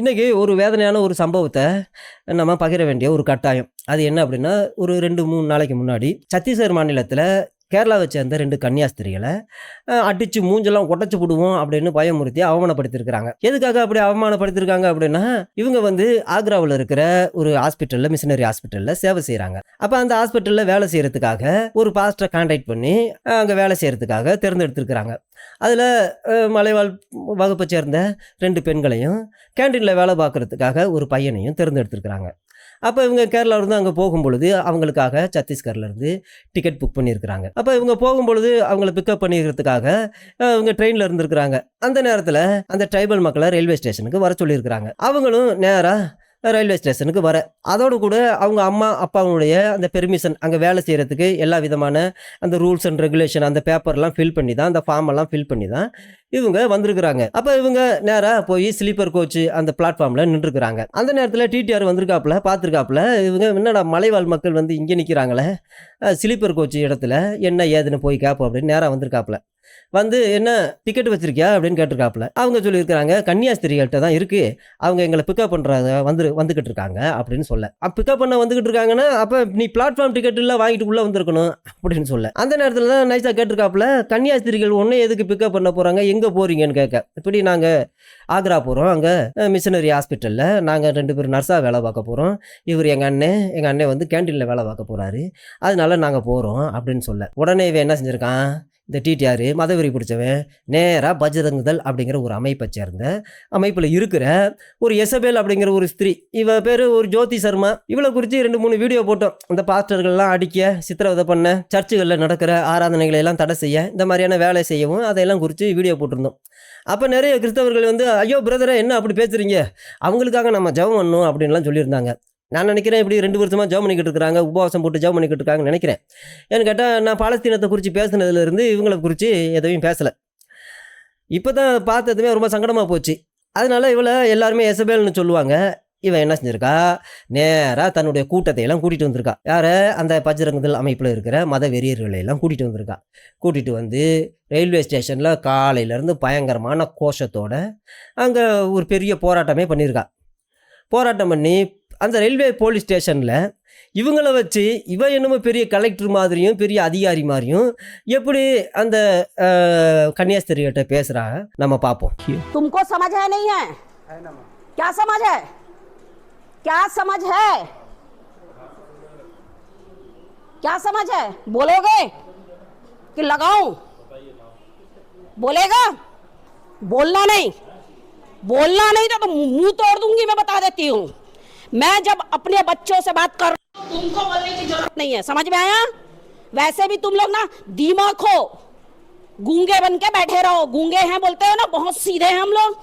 இன்றைக்கி ஒரு வேதனையான ஒரு சம்பவத்தை நம்ம பகிர வேண்டிய ஒரு கட்டாயம். அது என்ன அப்படின்னா ஒரு ரெண்டு மூணு நாளைக்கு முன்னாடி சத்தீஸ்கர் மாநிலத்தில் கேரளாவை சேர்ந்த ரெண்டு கன்னியாஸ்திரிகளை அடித்து மூஞ்செல்லாம் உடச்சி விடுவோம் அப்படின்னு பயமுறுத்தி அவமானப்படுத்தியிருக்கிறாங்க. எதுக்காக அப்படி அவமானப்படுத்தியிருக்காங்க அப்படின்னா இவங்க வந்து ஆக்ராவில் இருக்கிற ஒரு ஹாஸ்பிட்டலில் மிஷினரி ஹாஸ்பிட்டலில் சேவை செய்கிறாங்க அப்போ அந்த ஹாஸ்பிட்டலில் வேலை செய்கிறதுக்காக ஒரு பாஸ்டரை கான்டாக்ட் பண்ணி அங்கே வேலை செய்கிறதுக்காக தேர்ந்தெடுத்திருக்கிறாங்க. அதில் மலைவாழ் வகுப்பை சேர்ந்த ரெண்டு பெண்களையும் கேண்டீனில் வேலை பார்க்குறதுக்காக ஒரு பையனையும் தேர்ந்தெடுத்திருக்கிறாங்க. அப்போ இவங்க கேரளாவிலேருந்து அங்கே போகும்பொழுது அவங்களுக்காக சத்தீஸ்கர்லேருந்து டிக்கெட் புக் பண்ணியிருக்கிறாங்க. அப்போ இவங்க போகும்பொழுது அவங்கள பிக்கப் பண்ணிக்கிறதுக்காக இவங்க ட்ரெயினில் இருந்திருக்கிறாங்க. அந்த நேரத்தில் அந்த ட்ரைபல் மக்களை ரயில்வே ஸ்டேஷனுக்கு வர சொல்லியிருக்கிறாங்க. அவங்களும் நேராக ரயில்வே ஸ்டேஷனுக்கு வர. அதோடு கூட அவங்க அம்மா அப்பாவுடைய அந்த பெர்மிஷன் அங்கே வேலை செய்கிறதுக்கு எல்லா விதமான அந்த ரூல்ஸ் அண்ட் ரெகுலேஷன் அந்த பேப்பர்லாம் ஃபில் பண்ணி தான் அந்த ஃபார்ம் எல்லாம் ஃபில் பண்ணி தான் இவங்க வந்திருக்கிறாங்க. அப்போ இவங்க நேராக போய் ஸ்லீப்பர் கோச் அந்த பிளாட்ஃபார்மில் நின்றுருக்குறாங்க. அந்த நேரத்தில் டிடிஆர் வந்திருக்காப்புல பார்த்துருக்காப்புல இவங்க என்னடா மலைவாழ் மக்கள் வந்து இங்கே நிற்கிறாங்களே ஸ்லீப்பர் கோச் இடத்துல என்ன ஏதுன்னு போய் கேட்போம் அப்படின்னு நேராக வந்திருக்காப்புல. வந்து என்ன டிக்கெட் வச்சிருக்கியா? அப்படின்னு கேட்டிருக்காப்புல. அவங்க சொல்லியிருக்கிறாங்க கன்னியாஸ்திரிகள்கிட்ட தான் இருக்குது அவங்க எங்களை பிக்கப் பண்ணுறாங்க வந்து வந்துக்கிட்டு இருக்காங்க அப்படின்னு சொல்ல. பிக்கப் பண்ண வந்துக்கிட்டு இருக்காங்கன்னா அப்போ நீ பிளாட்ஃபார்ம் டிக்கெட் எல்லாம் வாங்கிட்டு உள்ளே வந்திருக்கணும் அப்படின்னு சொல்ல. அந்த நேரத்தில் தான் நைஸாக கேட்டிருக்காப்புல கன்னியாஸ்திரிகள் ஒன்றே எதுக்கு பிக்கப் பண்ண போகிறாங்க எங்கே போகிறீங்கன்னு கேட்க இப்படி நாங்கள் ஆக்ரா போகிறோம் அங்கே மிஷினரி ஹாஸ்பிட்டலில் நாங்கள் ரெண்டு பேரும் நர்ஸாக வேலை பார்க்க போகிறோம் இவர் எங்கள் அண்ணன் எங்கள் அண்ணன் வந்து கேண்டீனில் வேலை பார்க்க போகிறாரு அதனால நாங்கள் போகிறோம் அப்படின்னு சொல்ல. உடனே இவன் என்ன செஞ்சுருக்கான்? இந்த டிடிஆர் மதவெறி பிடிச்சவன் நேராக பஜரங்குதல் அப்படிங்கிற ஒரு அமைப்பை சேர்ந்த அமைப்பில் இருக்கிற ஒரு எசபேல் அப்படிங்கிற ஒரு ஸ்திரீ. இவ பேர் ஒரு ஜோதி சர்மா. இவளை குறித்து ரெண்டு மூணு வீடியோ போட்டோம். இந்த பாஸ்டர்கள்லாம் அடிக்க சித்திரவதை பண்ண சர்ச்சுகளில் நடக்கிற ஆராதனைகளை எல்லாம் தடை செய்ய இந்த மாதிரியான வேலை செய்யவும் அதையெல்லாம் குறித்து வீடியோ போட்டிருந்தோம். அப்போ நிறைய கிறிஸ்தவர்கள் வந்து ஐயோ பிரதரை என்ன அப்படி பேசுகிறீங்க அவங்களுக்காக நம்ம ஜெபம் பண்ணணும் அப்படின்லாம் சொல்லியிருந்தாங்க. நான் நினைக்கிறேன் இப்படி ரெண்டு வருஷமாக ஜவ் பண்ணிக்கிட்டு இருக்கிறாங்க உபவாசம் போட்டு ஜவ் பண்ணிக்கிட்டு இருக்காங்கன்னு நினைக்கிறேன். ஏன்னு கேட்டால் நான் பாலஸ்தீனத்தை குறித்து பேசுனதுலேருந்து இவங்களை குறித்து எதையும் பேசலை. இப்போ தான் பார்த்ததுமே ரொம்ப சங்கடமாக போச்சு. அதனால் இவளை எல்லாருமே எசபேல்னு சொல்லுவாங்க. இவன் என்ன செஞ்சிருக்கா? நேராக தன்னுடைய கூட்டத்தை எல்லாம் கூட்டிகிட்டு வந்திருக்கா. யாரை? அந்த பஜ்ரங்கதல் அமைப்பில் இருக்கிற மத வெறியர்களை எல்லாம் கூட்டிகிட்டு வந்திருக்கா. கூட்டிகிட்டு வந்து ரயில்வே ஸ்டேஷனில் காலையிலேருந்து பயங்கரமான கோஷத்தோட அங்கே ஒரு பெரிய போராட்டமே பண்ணியிருக்கா போராட்டம் பண்ணி அந்த ரயில்வே போலீஸ் ஸ்டேஷனில் இவங்கள வச்சு இவ என்னமோ பெரிய கலெக்டர் மாதிரியும் பெரிய அதிகாரி மாதிரியும் எப்படி அந்த அஹ், கன்னியாஸ்திரிகிட்ட பேசுகிறாங்க நம்ம பார்ப்போம் तुमको समझ है नहीं है क्या समझ है क्या समझ है क्या समझ है बोलोगे कि लगाऊं बोलेगा बोलना नहीं बोलना नहीं तो, तो मुंह तोड़ दूंगी मैं बता देती हूँ मैं जब अपने बच्चों से बात कर तुमको बोलने की ज़रूरत नहीं है। समझ में आया? वैसे भी तुम लोग ना दिमाग हो। गूँगे बन के बैठे रहो। गूँगे हैं बोलते हो ना बहुत सीधे हैं हम लोग।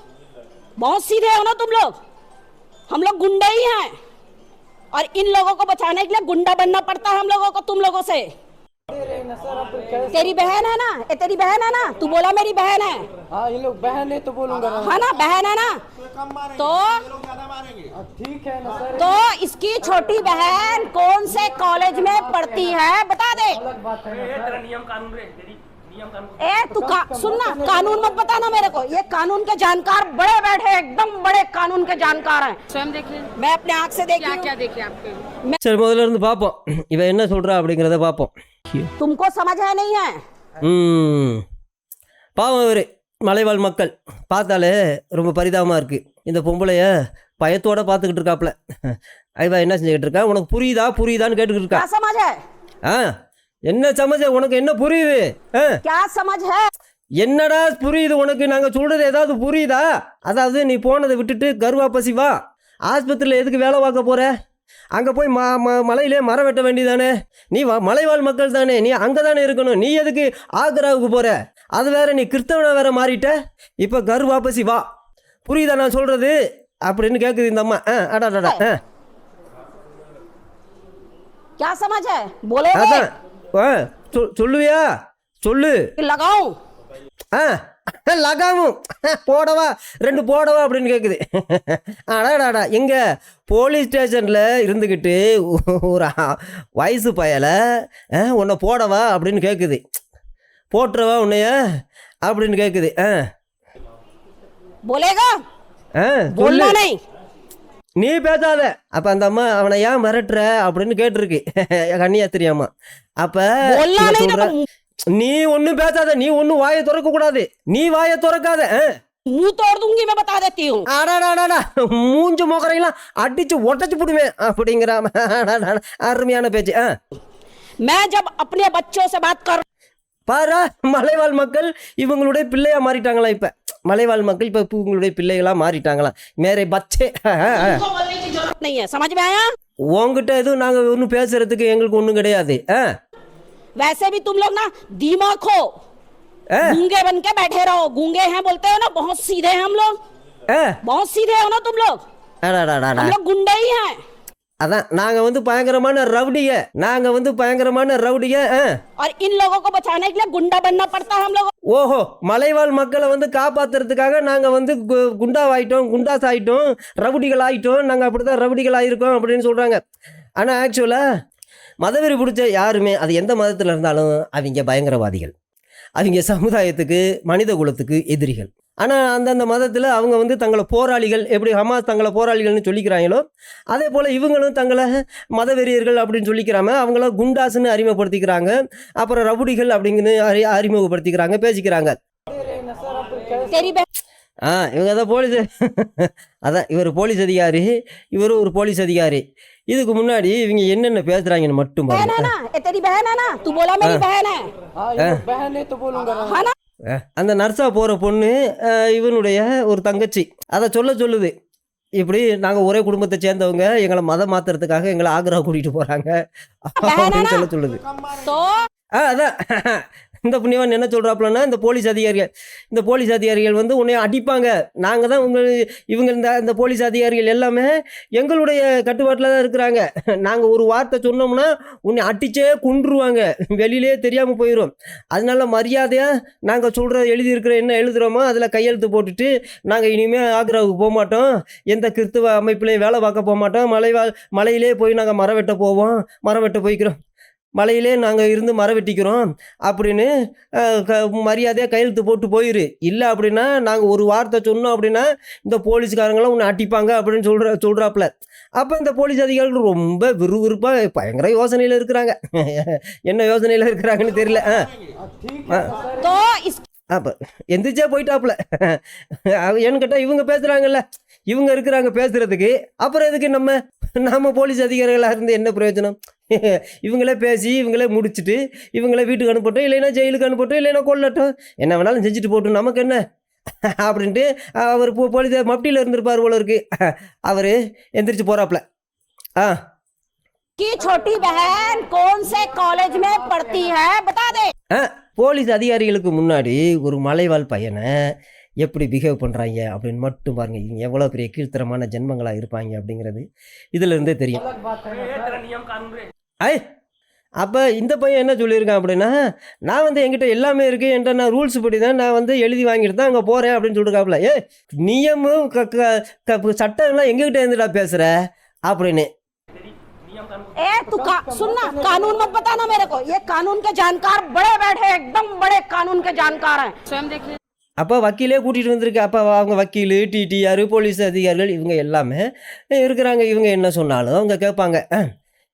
बहुत सीधे हो ना तुम लोग? हम लोग गुंडे ही हैं। और इन लोगों को बचाने के लिए गुंडा बनना पड़ता है हम लोगों को तुम लोगों से। तेरी बहन है ना? ये तेरी बहन है ना? तू बोला मेरी बहन है। हाँ ये लोग बहन है तो बोलूँगा। ना है ना बहन है ना? तो ठीक है ना सर तो इसकी छोटी बहन कौन से कॉलेज में पढ़ती है बता दे ए तू का सुनना कानून मत बताना मेरे को ये कानून के जानकार बड़े बैठे हैं, एकदम बड़े कानून के जानकार हैं स्वयं देख लें मैं अपने आंख से देखी क्या हूँ। क्या देखे आपके சரி முதல்ல இருந்து பார்ப்போம் இவன் என்ன சொல்கிறா அப்படிங்கிறத பார்ப்போம் तुमको समझ है नहीं है ம் பாவம் இவர் மலைவாழ் மக்கள் பார்த்தாலே ரொம்ப பரிதாபமாக இருக்குது இந்த பொம்பளைய பயத்தோட பார்த்துக்கிட்டு இருக்காப்புல ஐவா என்ன செஞ்சுக்கிட்டு இருக்கா உனக்கு புரியுதா? புரியுதான்னு கேட்டுக்கிட்டு இருக்கா ஆ என்ன சமஜ? உனக்கு என்ன புரியுது? என்னடா புரியுது உனக்கு? நாங்கள் சொல்றது ஏதாவது புரியுதா? அதாவது நீ போனதை விட்டுட்டு கருவா பசி வா. ஆஸ்பத்திரியில் எதுக்கு வேலை பார்க்க போற? அங்கே போய் மா ம மலையிலே மரம் வெட்ட வேண்டியதானே? நீ வா மலைவாழ் மக்கள் தானே. நீ அங்கே தானே இருக்கணும். நீ எதுக்கு ஆக்ராவுக்கு போகிற அது வேற நீ கிறிஸ்தவனை வேற மாறிட்ட. இப்போ கரு வாபசி வா. புரியுதா நான் சொல்கிறது அப்படின்னு கேட்குது இந்த அம்மா ஆ அடாடா ஆ क्या समझ है बोलोगे அதான் ஆ சொல் சொல்லுவியா சொல்லு कि लगाऊं ஆ லகாமும் போடவா ரெண்டு போடவா அப்படின்னு கேட்குது அடாடாடா எங்கே போலீஸ் ஸ்டேஷனில் இருந்துக்கிட்டு ஒரு ஆ- வயசு பயலை ஆ, உன்னை போடவா அப்படின்னு கேட்குது போட்டுறவா உன்னைய அப்படின்னு கேட்குது ஆ बोलेगा ஆ बोलना नहीं நீ பேசாத. அப்ப அந்த அம்மா அவனை ஏன் மிரட்டுற அப்படின்னு கேட்டிருக்கு. கண்ணியா தெரியாமா அப்ப நீ ஒண்ணும் பேசாத நீ ஒண்ணும் வாயை திறக்க கூடாது. நீ வாயை திறக்காத மூஞ்சு முகரையெல்லாம் அடிச்சு ஒட்டச்சு போடுவேன் அப்படிங்கிற அருமையான பேச்சு பாரு மலைவாழ் மக்கள் இவங்களுடைய பிள்ளையா மாறிட்டாங்களா இப்ப? மலைவாழ் மக்கள் இப்ப இவங்களுடைய பிள்ளைகளா மாறிட்டாங்களா மேரே பச்சே उनको बोलने की जरूरत नहीं है समझ में आया உங்ககிட்ட எதுவும் நாங்க ஒன்றும் பேசுறதுக்கு எங்களுக்கு ஒன்றும் கிடையாது ஆ वैसे भी तुम लोग ना दिमाग हो ஆ गूंगे बन के बैठे रहो गूंगे हैं बोलते हो ना बहुत सीधे हैं हम लोग ஆ बहुत सीधे हो ना तुम लोग அடாடாடாடா हम लोग गुंडे ही हैं அதான் நாங்க வந்து பயங்கரமான ரவுடிய நாங்க வந்து பயங்கரமான ரவுடிய இன் லோகோ குண்டா பண்ணா படத்தா ஹம் ஓஹோ மலைவாழ் மக்களை வந்து காப்பாத்துறதுக்காக நாங்க வந்து குண்டா ஆயிட்டோம் குண்டாஸ் ஆயிட்டோம் ரவுடிகள் ஆயிட்டோம் நாங்க அப்படிதான் ரவுடிகள் ஆயிருக்கோம் அப்படின்னு சொல்றாங்க. ஆனா ஆக்சுவலா மதவெறி பிடிச்ச யாருமே அது எந்த மதத்தில் இருந்தாலும் அவங்க பயங்கரவாதிகள். அவங்க சமுதாயத்துக்கு மனித குலத்துக்கு எதிரிகள். ஆனால் அந்தந்த மதத்தில் அவங்க வந்து தங்களை போராளிகள் எப்படி ஹமாஸ் தங்களை போராளிகள்னு சொல்லிக்கிறாங்களோ அதே போல் இவங்களும் தங்களை மதவெறியர்கள் அப்படின்னு சொல்லிக்கிறாம அவங்கள குண்டாஸ்ன்னு அறிமுகப்படுத்திக்கிறாங்க. அப்புறம் ரவுடிகள் அப்படின்னு அறி அறிமுகப்படுத்திக்கிறாங்க பேசிக்கிறாங்க. ஆ இவங்க அதான் போலீஸ் அதான் இவர் போலீஸ் அதிகாரி இவர் ஒரு போலீஸ் அதிகாரி. இதுக்கு முன்னாடி இவங்க என்னென்ன பேசுறாங்கன்னு மட்டும் அந்த நர்ஸாக போகிற பொண்ணு இவனுடைய ஒரு தங்கச்சி. அதை சொல்ல சொல்லுது. இப்படி நாங்கள் ஒரே குடும்பத்தை சேர்ந்தவங்க எங்களை மதம் மாத்துறதுக்காக எங்களை ஆக்ரா கூட்டிகிட்டு போகிறாங்க அப்படின்னு சொல்ல சொல்லுது. ஆ அதான். இந்த புண்ணியவன் என்ன சொல்கிறாப்புலன்னா இந்த போலீஸ் அதிகாரிகள் இந்த போலீஸ் அதிகாரிகள் வந்து உன்னை அடிப்பாங்க. நாங்கள் தான் உங்கள் இவங்க இந்த இந்த போலீஸ் அதிகாரிகள் எல்லாமே எங்களுடைய கட்டுப்பாட்டில் தான் இருக்கிறாங்க. நாங்கள் ஒரு வார்த்தை சொன்னோம்னா உன்னை அடிச்சே கொன்றுவாங்க. வெளியிலே தெரியாமல் போயிடும் அதனால மரியாதையாக நாங்கள் சொல்கிற எழுதியிருக்கிற என்ன எழுதுகிறோமோ அதில் கையெழுத்து போட்டுட்டு நாங்கள் இனிமேல் ஆக்ராவுக்கு போக மாட்டோம். எந்த கிறிஸ்துவ அமைப்புலையும் வேலை பார்க்க போக மாட்டோம். மலைவா மலையிலே போய் நாங்கள் மரம் வெட்ட போவோம். மரம் வெட்ட போய்க்கிறோம். மலையிலே நாங்கள் இருந்து மர வெட்டிக்கிறோம் அப்படின்னு க மரியாதையாக கையெழுத்து போட்டு போயிரு. இல்லை அப்படின்னா நாங்கள் ஒரு வார்த்தை சொன்னோம் அப்படின்னா இந்த போலீஸ்காரங்களாம் உன்னை அட்டிப்பாங்க அப்படின்னு சொல்கிற சொல்கிறாப்புல அப்போ இந்த போலீஸ் அதிகாரிகள் ரொம்ப விறுவிறுப்பாக பயங்கர யோசனையில் இருக்கிறாங்க. என்ன யோசனையில் இருக்கிறாங்கன்னு தெரியல. ஆ அப்போ எந்திரிச்சே போயிட்டாப்புல. ஏன்னு கேட்டால் இவங்க பேசுகிறாங்கல்ல இவங்க இருக்கிறாங்க பேசுகிறதுக்கு அப்புறம் எதுக்கு நம்ம நம்ம போலீஸ் அதிகாரிகளாக இருந்து என்ன பிரயோஜனம்? இவங்களே பேசி இவங்களே முடிச்சுட்டு இவங்களே வீட்டுக்கு அனுப்பட்டும் இல்லைன்னா ஜெயிலுக்கு அனுப்பட்டும் இல்லைன்னா கொல்லட்டும் என்ன வேணாலும் செஞ்சுட்டு போட்டும் நமக்கு என்ன அப்படின்ட்டு அவர் போ போலீஸ் மப்டியில் இருந்திருப்பார் போல இருக்கு அவர் எந்திரிச்சு போகிறாப்புல ஆ की छोटी बहन कौन से कॉलेज में पढ़ती है बता दे ஆ போலீஸ் அதிகாரிகளுக்கு முன்னாடி ஒரு மலைவாழ் பையனை எப்படி பிஹேவ் பண்ணுறாங்க அப்படின்னு மட்டும் பாருங்கள் இவங்க எவ்வளோ பெரிய கீழ்த்தரமான ஜென்மங்களாக இருப்பாங்க அப்படிங்கிறது இதுல இருந்தே தெரியும் ஐ அப்போ இந்த பையன் என்ன சொல்லியிருக்கான் அப்படின்னா நான் வந்து என்கிட்ட எல்லாமே இருக்குது என்கிட்ட நான் ரூல்ஸ் படி தான் நான் வந்து எழுதி வாங்கிட்டு தான் அங்கே போகிறேன் அப்படின்னு சொல்லிருக்காப்புல ஏ நியமும் க க- க சட்டம்லாம் எங்ககிட்ட இருந்துடா பேசுகிற அப்படின்னு ए तू का सुनना कानून मत बताना मेरे को ये कानून के जानकार बड़े बैठे हैं, एकदम बड़े कानून के जानकार हैं स्वयं देखिए அப்போ வக்கீலே கூட்டிகிட்டு வந்திருக்கு அப்போ அவங்க வக்கீல் டிடிஆர் போலீஸ் அதிகாரிகள் இவங்க எல்லாமே இருக்கிறாங்க இவங்க என்ன சொன்னாலும் அவங்க கேட்பாங்க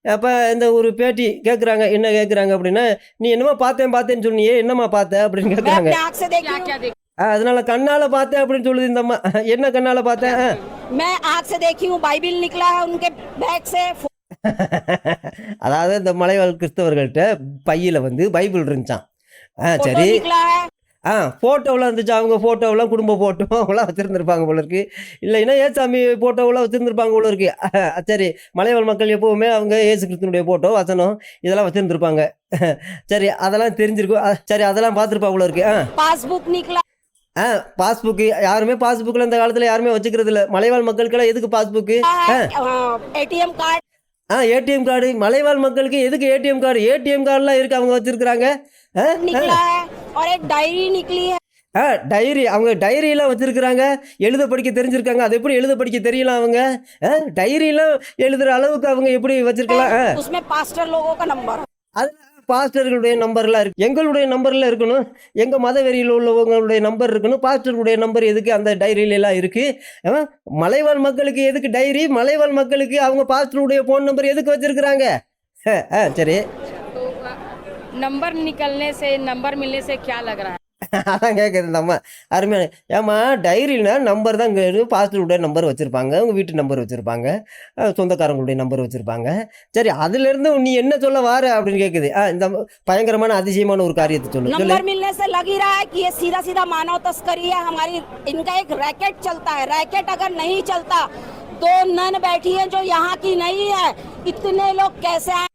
அப்போ இந்த ஒரு பேட்டி கேட்குறாங்க என்ன கேட்குறாங்க அப்படின்னா நீ என்னமா பார்த்தேன் பார்த்தேன்னு சொன்னியே என்னம்மா பார்த்த? அப்படின்னு கேட்குறாங்க அதனால கண்ணால பார்த்தேன் அப்படின்னு சொல்லுது இந்தம்மா என்ன கண்ணால பார்த்தேன் அதாவது இந்த மலைவாழ் கிறிஸ்தவர்கள்ட்ட பையில வந்து பைபிள் இருந்துச்சான் ஆ சரி. ஆ ஃபோட்டோவெலாம் இருந்துச்சு? அவங்க ஃபோட்டோவெலாம் குடும்ப ஃபோட்டோ அவங்களாம் வச்சுருந்துருப்பாங்க போல இருக்குது இல்லைன்னா ஏசாமி ஃபோட்டோவெல்லாம் வச்சுருந்துருப்பாங்க போல இருக்குது சரி மலைவாழ் மக்கள் எப்போவுமே அவங்க ஏசு கிறிஸ்தனுடைய ஃபோட்டோ வசனம் இதெல்லாம் வச்சுருந்துருப்பாங்க. சரி அதெல்லாம் தெரிஞ்சிருக்கும். சரி அதெல்லாம் பார்த்துருப்பா போல இருக்குது ஆ பாஸ்புக் நீக்கலாம் ஆ பாஸ்புக்கு யாருமே பாஸ்புக்கில் இந்த காலத்தில் யாருமே வச்சுக்கிறது இல்லை மலைவாழ் மக்களுக்கெல்லாம் எதுக்கு பாஸ்புக்கு ஏடிஎம் கார்டு ஆ ஏடிஎம் கார்டு. மலைவாழ் மக்களுக்கு எதுக்கு ஏடிஎம் கார்டு? ஏடிஎம் கார்டுலாம் இருக்கு அவங்க வச்சிருக்கிறாங்க? ஆ டைரி அவங்க டைரியெல்லாம் வச்சுருக்குறாங்க. எழுத படிக்க தெரிஞ்சிருக்காங்க. அது எப்படி எழுத படிக்க தெரியல அவங்க? டைரியெல்லாம் எழுதுகிற அளவுக்கு அவங்க எப்படி வச்சுருக்கலாம்? அது பாஸ்டர்களுடைய நம்பர்லாம் இருக்கு. எங்களுடைய நம்பர்லாம் இருக்கணும். எங்கள் மத வெறியில் உள்ளவங்களுடைய நம்பர் இருக்கணும். பாஸ்டருடைய நம்பர் எதுக்கு அந்த டைரியிலலாம் இருக்குது மலைவாழ் மக்களுக்கு எதுக்கு டைரி? மலைவாழ் மக்களுக்கு அவங்க பாஸ்டருடைய ஃபோன் நம்பர் எதுக்கு வச்சுருக்குறாங்க? சரி. நம்பர் நிக்கல்னே சே நம்பர் மில்லே சே கியா லக் அதான் கேட்குது இந்த அம்மா அருமையான ஏம்மா டைரியில்னா நம்பர் தான் இங்கே பாஸ்டருடைய நம்பர் வச்சுருப்பாங்க உங்கள் வீட்டு நம்பர் வச்சுருப்பாங்க சொந்தக்காரங்களுடைய நம்பர் வச்சுருப்பாங்க சரி அதுலேருந்து நீ என்ன சொல்ல வார அப்படின்னு கேட்குது ஆ இந்த பயங்கரமான அதிசயமான ஒரு காரியத்தை சொல்லு சொல்லு नंबर मिलने से लग ही रहा है कि ये सीधा सीधा मानव तस्करी है हमारी इनका एक रैकेट चलता है रैकेट अगर नहीं चलता दो नन बैठी है जो यहाँ की नहीं है इतने लोग कैसे आए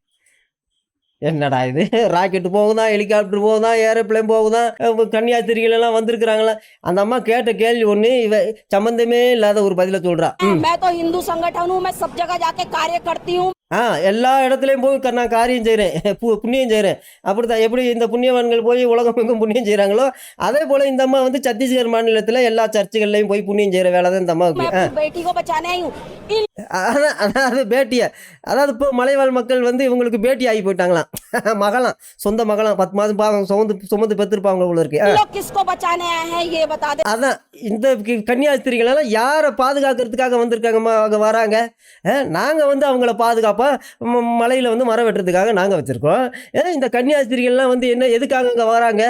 என்னடா இது ராக்கெட் போகுதா ஹெலிகாப்டர் போகுதா ஏரோப்ளேன் போகுதா அஹ் கன்னியாஸ்திரிகள் எல்லாம் வந்திருக்கிறாங்களா அந்த அம்மா கேட்ட கேள்வி ஒன்று இவ சம்மந்தமே இல்லாத ஒரு பதிலை சொல்கிறா मैं तो हिंदू संगठन हूँ मैं सब जगह जाके कार्य करती हूँ ஆ எல்லா இடத்துலையும் போய் நான் காரியம் செய்கிறேன் பு புண்ணியம் செய்கிறேன் அப்படி தான் எப்படி இந்த புண்ணியவான்கள் போய் உலகம் எங்கும் புண்ணியம் செய்கிறாங்களோ அதே போல் இந்த அம்மா வந்து சத்தீஸ்கர் மாநிலத்தில் எல்லா சர்ச்சுகள்லையும் போய் புண்ணியம் செய்கிற வேலை தான் இந்த அம்மாவுக்கு. அதான் அதாவது பேட்டியை. அதாவது இப்போ மலைவாழ் மக்கள் வந்து இவங்களுக்கு பேட்டி ஆகி போயிட்டாங்களாம். மகளாம் சொந்த மகளாம். பத்து மாதம் பாவம் சுமந்து சுமந்து பெற்றிருப்பாங்க உள்ள இருக்கு. அதான் இந்த கன்னியாஸ்திரிகள் எல்லாம் யாரை பாதுகாக்கிறதுக்காக வந்திருக்காங்கம்மா அவங்க வராங்க? நாங்கள் வந்து அவங்கள பாதுகாப்பு பாதுகாப்பாக மலையில் வந்து மரம் வெட்டுறதுக்காக நாங்கள் வச்சுருக்கோம் இந்த கன்னியாஸ்திரிகள்லாம் வந்து என்ன எதுக்காக அங்கே வராங்க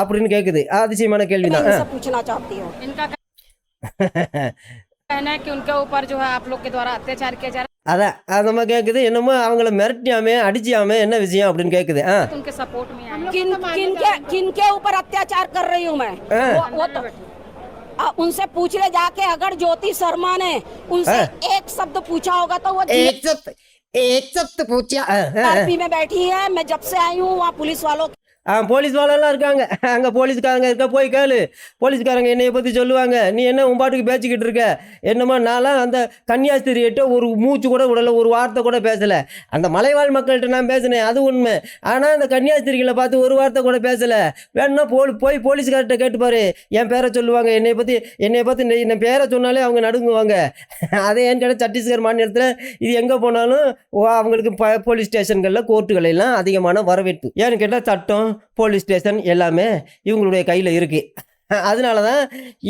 அப்படின்னு கேட்குது அதிசயமான கேள்வி मैं தான் इनसे पूछना चाहती हूँ इनका कहना है कि उनके ऊपर जो है आप लोग के द्वारा अत्याचार किया जा रहा அதான் அந்த மாதிரி கேட்குது என்னமோ அவங்கள மிரட்டியாமே அடிச்சியாமே என்ன விஷயம் அப்படின்னு கேட்குது ஆ है तो उनके सपोर्ट में आए किन किन के किन के ऊपर अत्याचार कर रही हूँ मैं वो, वो तो आ, उनसे पूछ ले जाके अगर ज्योति शर्मा ने उनसे एक शब्द पूछा होगा तो वो एक शब्द एक शब्द पूछा पार्टी में बैठी है, मैं जब से आई हूँ, वहाँ पुलिस वालों ஆ போலீஸ் வாழெல்லாம் இருக்காங்க. அங்கே போலீஸ்காரங்க இருக்க? போய் கேளு. போலீஸ்காரங்க என்னைய பற்றி சொல்லுவாங்க. நீ என்ன உன் பாட்டுக்கு பேச்சுக்கிட்டு இருக்க? என்னமோ நான்லாம் அந்த கன்னியாஸ்திரியிட்ட ஒரு மூச்சு கூட விடலை ஒரு வார்த்தை கூட பேசலை. அந்த மலைவாழ் மக்கள்கிட்ட நான் பேசினேன். அது உண்மை. ஆனால் அந்த கன்னியாஸ்திரிகளை பார்த்து ஒரு வார்த்தை கூட பேசலை. வேணும்னா போலி போய் போலீஸ்கார்ட்ட கேட்டுப்பாரு என் பேரை சொல்லுவாங்க. என்னை பற்றி என்னை பற்றி என் பேரை சொன்னாலே அவங்க நடுங்குவாங்க. அதே ஏன்னு கேட்டால் சத்தீஸ்கர் மாநிலத்தில் இது எங்கே போனாலும் ஓ, அவங்களுக்கு ப போலீஸ் ஸ்டேஷன்களில் கோர்ட்டுகள் எல்லாம் அதிகமான வரவேற்பு. ஏன்னு கேட்டால் சட்டம் போலீஸ் ஸ்டேஷன் எல்லாமே இவங்களுடைய கையில் இருக்குது அதனால தான்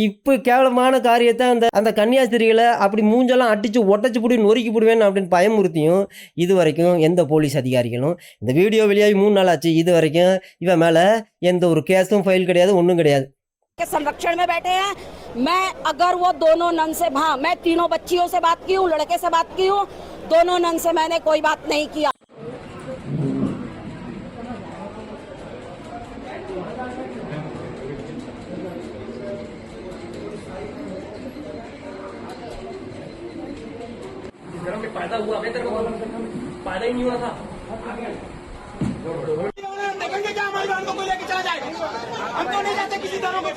இப்போ கேவலமான காரியத்தை அந்த அந்த கன்னியாஸ்திரிகளை அப்படி மூஞ்செல்லாம் அடித்து உடச்சி பிடி நொறுக்கி பிடுவேன் அப்படின்னு பயமுறுத்தியும் இது வரைக்கும் எந்த போலீஸ் அதிகாரிகளும் இந்த வீடியோ வெளியாகி மூணு நாள் ஆச்சு இது வரைக்கும் இவன் மேலே எந்த ஒரு கேஸும் ஃபைல் கிடையாது ஒன்றும் கிடையாது के संरक्षण में बैठे हैं मैं अगर वो दोनों नन से हाँ मैं तीनों बच्चियों से बात की हूँ लड़के से बात की हूँ दोनों नन से मैंने कोई बात नहीं किया फ़ायदा हुआ क्या तेरे को फ़ायदा ही नहीं हुआ था। देखेंगे क्या हमारी बहन को कोई लेके चला जाएगा हम तो नहीं जाते किसी तरह को